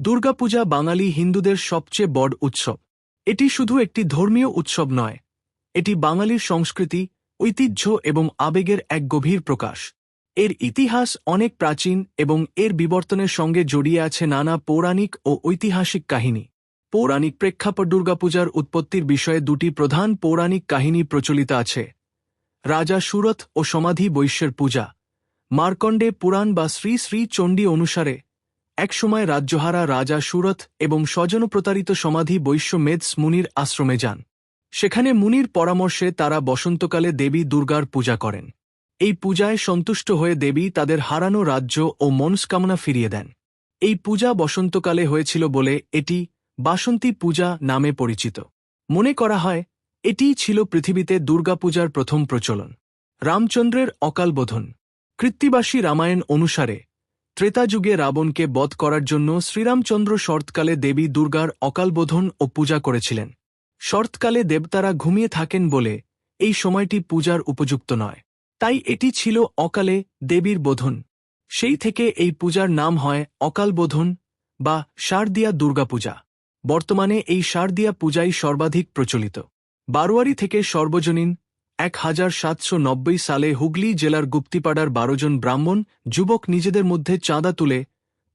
দুর্গাপূজা বাঙালি হিন্দুদের সবচেয়ে বড় উৎসব। এটি শুধু একটি ধর্মীয় উৎসব নয়, এটি বাঙালির সংস্কৃতি, ঐতিহ্য এবং আবেগের এক গভীর প্রকাশ। এর ইতিহাস অনেক প্রাচীন এবং এর বিবর্তনের সঙ্গে জড়িয়ে আছে নানা পৌরাণিক ও ঐতিহাসিক কাহিনী। পৌরাণিক প্রেক্ষাপট দুর্গাপূজার উৎপত্তির বিষয়ে দুটি প্রধান পৌরাণিক কাহিনী প্রচলিত আছে। রাজা সুরথ ও সমাধি বৈশ্যের পূজা। মার্কণ্ডে পুরাণ বা শ্রী শ্রী চণ্ডী অনুসারে, একসময় রাজ্যহারা রাজা সুরথ এবং স্বজনপ্রতারিত সমাধি বৈশ্য মেদস মুনির আশ্রমে যান। সেখানে মুনির পরামর্শে তারা বসন্তকালে দেবী দুর্গার পূজা করেন। এই পূজায় সন্তুষ্ট হয়ে দেবী তাদের হারানো রাজ্য ও মনস্কামনা ফিরিয়ে দেন। এই পূজা বসন্তকালে হয়েছিল বলে এটি বাসন্তী পূজা নামে পরিচিত। মনে করা হয় এটিই ছিল পৃথিবীতে দুর্গাপূজার প্রথম প্রচলন। রামচন্দ্রের অকালবোধন। কৃত্তিবাসী রামায়ণ অনুসারে ত্রেতাযুগে রাবণকে বধ করার জন্য শ্রীরামচন্দ্র শরৎকালে দেবী দুর্গার অকালবোধন ও পূজা করেছিলেন। শরৎকালে দেবতারা ঘুমিয়ে থাকেন বলে এই সময়টি পূজার উপযুক্ত নয়। তাই এটি ছিল অকালে দেবীর বোধন। সেই থেকে এই পূজার নাম হয় অকালবোধন বা শারদিয়া দুর্গাপূজা। বর্তমানে এই শারদিয়া পূজাই সর্বাধিক প্রচলিত। বারোয়ারি থেকে সর্বজনীন এক হাজার সাতশো নব্বই সালে হুগলি জেলার গুপ্তিপাড়ার বারোজন ব্রাহ্মণ যুবক নিজেদের মধ্যে চাঁদা তুলে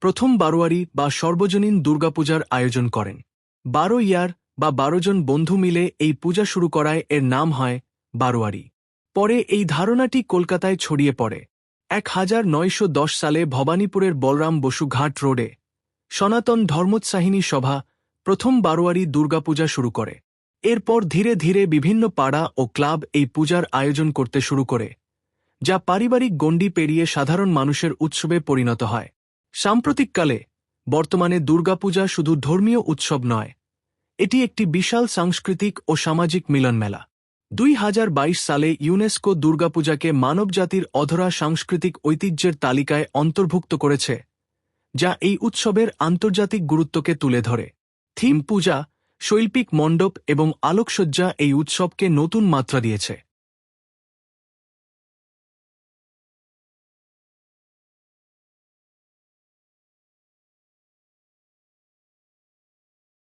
প্রথম বারোয়ারি বা সর্বজনীন দুর্গাপূজার আয়োজন করেন। বারো ইয়ার বা বারো জন বন্ধু মিলে এই পূজা শুরু করায় এর নাম হয় বারোয়ারি। পরে এই ধারণাটি কলকাতায় ছড়িয়ে পড়ে। এক হাজার নয়শো দশ সালে ভবানীপুরের বলরাম বসু ঘাট রোডে সনাতন ধর্মোৎসাহিনী সভা প্রথম বারোয়ারি দুর্গাপূজা শুরু করে। এরপর ধীরে ধীরে বিভিন্ন পাড়া ও ক্লাব এই পূজার আয়োজন করতে শুরু করে, যা পারিবারিক গণ্ডি পেরিয়ে সাধারণ মানুষের উৎসবে পরিণত হয়। সাম্প্রতিককালে, বর্তমানে দুর্গাপূজা শুধু ধর্মীয় উৎসব নয়, এটি একটি বিশাল সাংস্কৃতিক ও সামাজিক মিলন মেলা দুই হাজার বাইশ সালে ইউনেস্কো দুর্গাপূজাকে মানবজাতির অধরা সাংস্কৃতিক ঐতিহ্যের তালিকায় অন্তর্ভুক্ত করেছে, যা এই উৎসবের আন্তর্জাতিক গুরুত্বকে তুলে ধরে। থিম পূজা শৈল্পিক মণ্ডপ এবং আলোকসজ্জা এই উৎসবকে নতুন মাত্রা দিয়েছে।